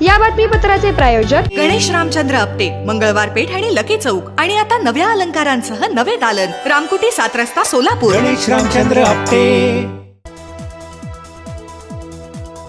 या बातमीपत्राचे प्रायोजक गणेश रामचंद्र आपटे मंगळवार पेठ आणि लकी चौक. आणि आता नव्या अलंकारांसह नवे दालन. रामकुटी सात रस्ता सोलापूर. गणेश रामचंद्र आपटे.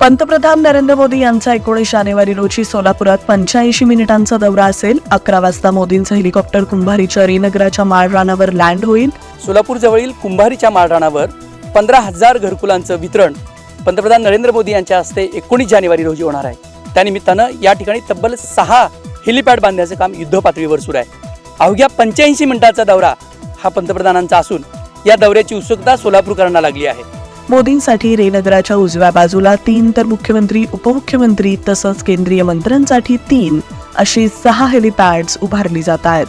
पंतप्रधान नरेंद्र मोदी यांचा एकोणीस जानेवारी रोजी सोलापुरात पंच्याऐंशी मिनिटांचा दौरा असेल. अकरा वाजता मोदींचं हेलिकॉप्टर कुंभारीच्या रिनगराच्या माळरानावर लँड होईल. सोलापूर जवळील कुंभारीच्या माळरानावर पंधरा हजार घरकुलांचं वितरण पंतप्रधान नरेंद्र मोदी यांच्या हस्ते एकोणीस जानेवारी रोजी होणार आहे. त्यानिमित्तानं या ठिकाणी तब्बल सहा हेलिपॅड बांधण्याचं काम युद्धपातळीवर सुरू आहे. अवघ्या पंच्याऐंशी मिनिटाचा दौरा हा पंतप्रधानांचा असून या दौऱ्याची उत्सुकता सोलापूरकरांना लागली आहे. मोदींसाठी रेनगराच्या उजव्या बाजूला तीन तर मुख्यमंत्री उपमुख्यमंत्री तसंच केंद्रीय मंत्र्यांसाठी तीन अशी सहा हेलिपॅड्स उभारली जात आहेत.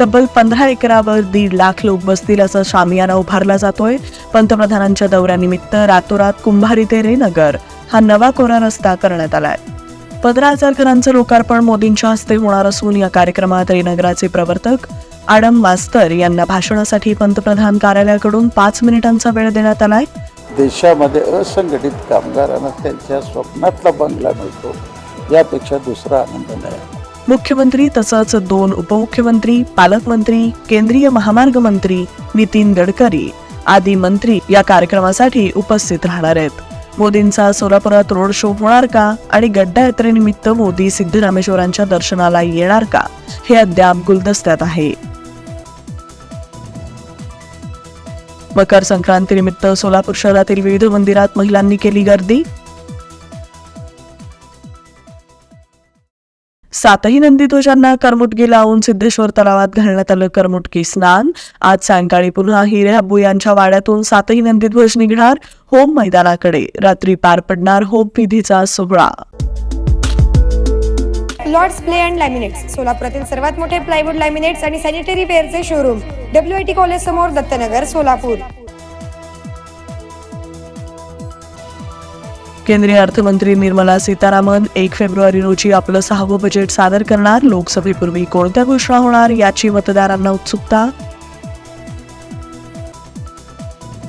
तब्बल पंधरा एकरावर दीड लाख लोक बसतील असा शामियाना उभारला जातोय. पंतप्रधानांच्या दौऱ्यानिमित्त रातोरात कुंभारी ते रेनगर हा नवा कोरा रस्ता करण्यात आलाय. पंधरा हजार घरांचं लोकार्पण मोदींच्या हस्ते होणार असून या कार्यक्रमात रेनगराचे प्रवर्तक आडम मास्तर यांना भाषणासाठी पंतप्रधान कार्यालयाकडून पाच मिनिटांचा वेळ देण्यात आलाय. देशामध्ये असंघटित कामगारांना त्यांच्या स्वप्नातला बंगला मिळतो यापेक्षा दुसरा आनंद नाही. मुख्यमंत्री तसंच दोन उपमुख्यमंत्री पालकमंत्री केंद्रीय महामार्ग मंत्री नितीन गडकरी आदी मंत्री या कार्यक्रमासाठी उपस्थित राहणार आहेत. मोदींचा सोलापुरात रोड शो होणार का? आणि गड्डा यात्रेनिमित्त मोदी सिद्धरामेश्वरांच्या दर्शनाला येणार का? हे अद्याप गुलदस्त्यात आहे. मकर संक्रांतीनिमित्त सोलापूर शहरातील विविध मंदिरात महिलांनी केली गर्दी. सातही नंदीध्वजांना करमुटगी लावून सिद्धेश्वर तलावात घालण्यात आलं करमुटकी स्नान. आज सायंकाळी पुन्हा हिरे अब्बू यांच्या वाड्यातून सातही नंदीध्वज निघणार होम मैदानाकडे. रात्री पार पडणार होम विधीचा सोहळा. लॉर्ड्स प्ले अँड लॅमिनेट्स सोलापुरातील सर्वात मोठे प्लायवूड लॅमिनेट्स आणि sanitary वेअरचे showroom W I T college समोर दत्तनगर सोलापूर. केंद्रीय अर्थमंत्री निर्मला सीतारामन एक फेब्रुवारी रोजी आपलं सहावं बजेट सादर करणार. लोकसभेपूर्वी कोणत्या घोषणा होणार याची मतदारांना उत्सुकता?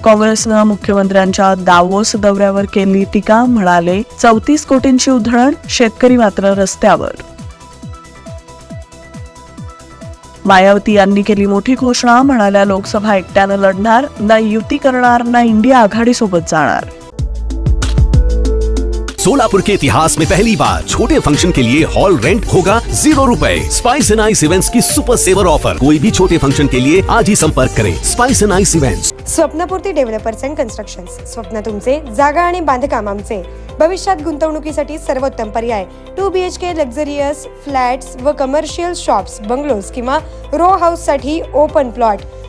काँग्रेसनं मुख्यमंत्र्यांच्या दावोस दौऱ्यावर केली टीका. म्हणाले चौतीस कोटींची उधळण शेतकरी मात्र रस्त्यावर. मायावती यांनी केली मोठी घोषणा. म्हणाल्या लोकसभा एकट्यानं लढणार ना युती करणार ना इंडिया आघाडीसोबत जाणार. सोलापुर के इतिहास में पहली बार छोटे फंक्शन के लिए हॉल रेंट होगा जीरो रूपए। स्पाइस एंड आइस इवेंट्स की सुपर सेवर ऑफर कोई भी छोटे फंक्शन के लिए आज ही संपर्क करें। Spice and ice events Swapnapurti developers and constructions स्वप्न तुमचे जागा आणि बांधकाम आमचे। भविष्यात गुंतवणुकीसाठी सर्वोत्तम पर्याय। Two B H K luxurious flats व कमर्शियल शॉप्स बंगलोज किंवा रो हाऊससाठी ओपन प्लॉट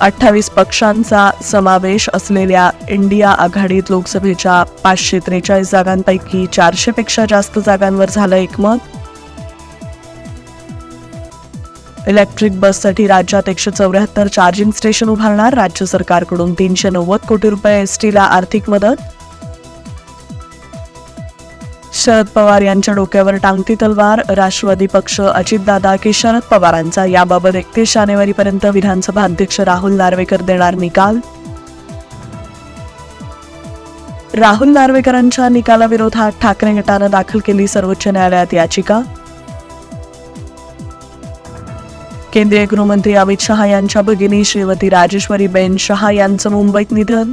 अठ्ठावीस पक्षांचा समावेश असलेल्या इंडिया आघाडीत लोकसभेच्या पाचशे त्रेचाळीस जागांपैकी चारशे पेक्षा जास्त जागांवर झालं एकमत. इलेक्ट्रिक बससाठी राज्यात एकशे चौऱ्याहत्तर चार्जिंग स्टेशन उभारणार राज्य सरकारकडून तीनशे नव्वद कोटी रुपये एसटीला आर्थिक मदत. शरद पवार यांच्या डोक्यावर टांगती तलवार राष्ट्रवादी पक्ष अजितदादा की शरद पवारांचा याबाबत एकतीस जानेवारीपर्यंत विधानसभा अध्यक्ष राहुल नार्वेकर देणार निकाल? राहुल नार्वेकरांच्या निकालाविरोधात ठाकरे गटानं दाखल केली सर्वोच्च न्यायालयात याचिका? केंद्रीय गृहमंत्री अमित शहा यांच्या भगिनी श्रीमती राजेश्वरी बेन शहा यांचं मुंबईत निधन?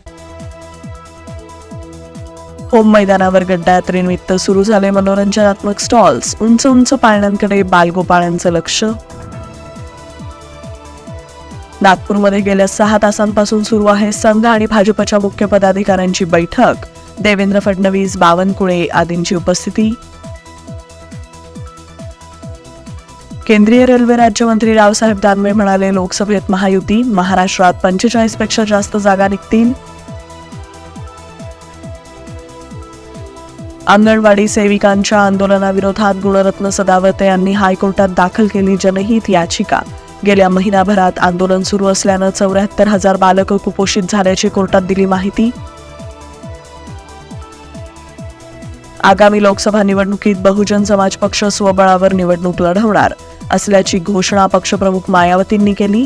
होम मैदानावर गड्डा यात्रेनिमित्त सुरू झाले मनोरंजनात्मक स्टॉल्स उंच उंच पाळण्यांकडे बालगोपाळांचं लक्ष. नागपूरमध्ये गेल्या सहा तासांपासून सुरू आहे संघ आणि भाजपच्या मुख्य पदाधिकाऱ्यांची बैठक. देवेंद्र फडणवीस बावनकुळे आदींची उपस्थिती. केंद्रीय रेल्वे राज्यमंत्री रावसाहेब दानवे म्हणाले लोकसभेत महायुती महाराष्ट्रात पंचेचाळीसपेक्षा जास्त जागा निघतील. अंगणवाडी सेविकांच्या आंदोलनाविरोधात गुणरत्न सदावते यांनी हायकोर्टात दाखल केली जनहित याचिका. गेल्या महिनाभरात आंदोलन सुरू असल्यानं चौऱ्याहत्तर हजार बालकं कुपोषित झाल्याची कोर्टात दिली माहिती. आगामी लोकसभा निवडणुकीत बहुजन समाज पक्ष स्वबळावर निवडणूक लढवणार असल्याची घोषणा पक्षप्रमुख मायावतींनी केली.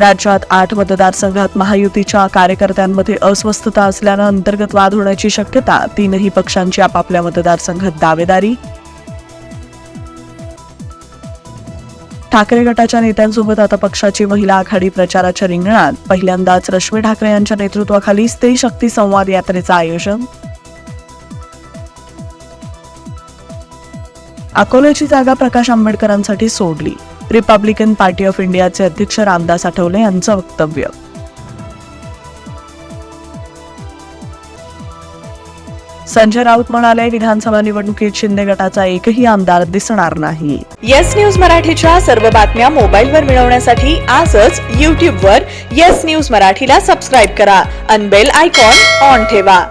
राज्यात आठ मतदारसंघात महायुतीच्या कार्यकर्त्यांमध्ये अस्वस्थता असल्यानं अंतर्गत वाद होण्याची शक्यता तीनही पक्षांची आपापल्या मतदारसंघात दावेदारी. ठाकरे गटाच्या नेत्यांसोबत आता पक्षाची महिला आघाडी प्रचाराच्या रिंगणात. पहिल्यांदाच रश्मी ठाकरे यांच्या नेतृत्वाखाली स्त्री शक्ती संवाद यात्रेचं आयोजन. अकोल्याची जागा प्रकाश आंबेडकरांसाठी सोडली. रिपब्लिकन पार्टी ऑफ इंडियाचे अध्यक्ष रामदास आठवले यांचं वक्तव्य. संजय राऊत म्हणाले विधानसभा निवडणुकीत शिंदे गटाचा एकही आमदार दिसणार नाही. येस न्यूज मराठीच्या सर्व बातम्या मोबाईलवर मिळवण्यासाठी आजच यूट्यूबवर येस न्यूज मराठीला सबस्क्राईब करा. अनबेल आयकॉन ऑन ठेवा.